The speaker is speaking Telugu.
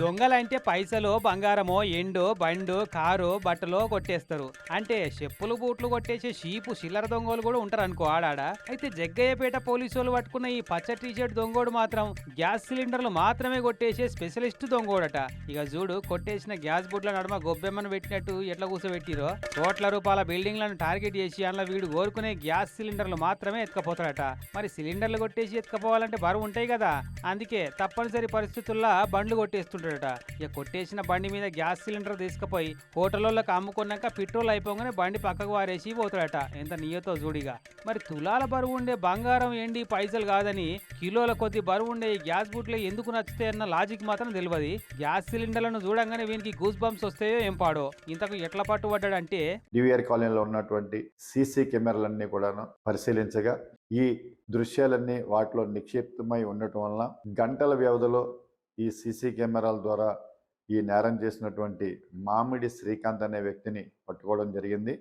దొంగలంటే పైసలు బంగారమో ఎండో బండు కారు బట్టలో కొట్టేస్తారు. అంటే చెప్పులు బూట్లు కొట్టేసే షీపు చిల్లర దొంగలు కూడా ఉంటారు అనుకో ఆడాడ? అయితే జగ్గయ్యపేట పోలీసు వాళ్ళు పట్టుకున్న ఈ పచ్చ టీషర్ట్ దొంగోడు మాత్రం గ్యాస్ సిలిండర్లు మాత్రమే కొట్టేసే స్పెషలిస్ట్ దొంగోడట. ఇక చూడు కొట్టేసిన గ్యాస్ బుడ్ల నడుమ గొబ్బెమ్మను పెట్టినట్టు ఎట్లా కూర్చోబెట్టిరో కోట్ల రూపాయల బిల్డింగ్లను టార్గెట్ చేసి అందులో వీడు కోరుకునే గ్యాస్ సిలిండర్లు మాత్రమే ఎత్తుకపోతాడట. మరి సిలిండర్లు కొట్టేసి ఎత్తుకపోవాలంటే బరువు ఉంటాయి కదా? అందుకే తప్పనిసరి పరిస్థితుల్లో బండ్లు కొట్టేస్తుంటాడట ఇక కొట్టేసిన బండి మీద గ్యాస్ సిలిండర్ తీసుకుపోయి హోటళ్ళకి అమ్ముకున్నాక పెట్రోల్ అయిపోగానే బండి పక్కకు వారేసి పోతాడట. ఎంత నియతో జూడిగా. మరి తులాల బరువు ఉండే బంగారం ఏంటి? పైసలు కాదని కిలోల కొద్ది బరువు ఉండే ఈ గ్యాస్ బుట్లు ఎందుకు నచ్చుతాయి అన్న లాజిక్ మాత్రం తెలియదు గ్యాస్ సిలిండర్లను చూడంగానే వీనికి గూస్ బంప్స్ వస్తాయో ఏం పాడో. ఇంతకు ఎట్లా పట్టుబడ్డాడంటే డివిఆర్ కాలనీలో ఉన్నటువంటి సీసీ కెమెరాలన్నీ కూడాను పరిశీలించగా ఈ దృశ్యాలన్నీ వాటిలో నిక్షిప్తమై ఉండటం వలన గంటల వ్యవధిలో ఈ సీసీ కెమెరాల ద్వారా ఈ నేరం చేసినటువంటి మామిడి శ్రీకాంత్ అనే వ్యక్తిని పట్టుకోవడం జరిగింది.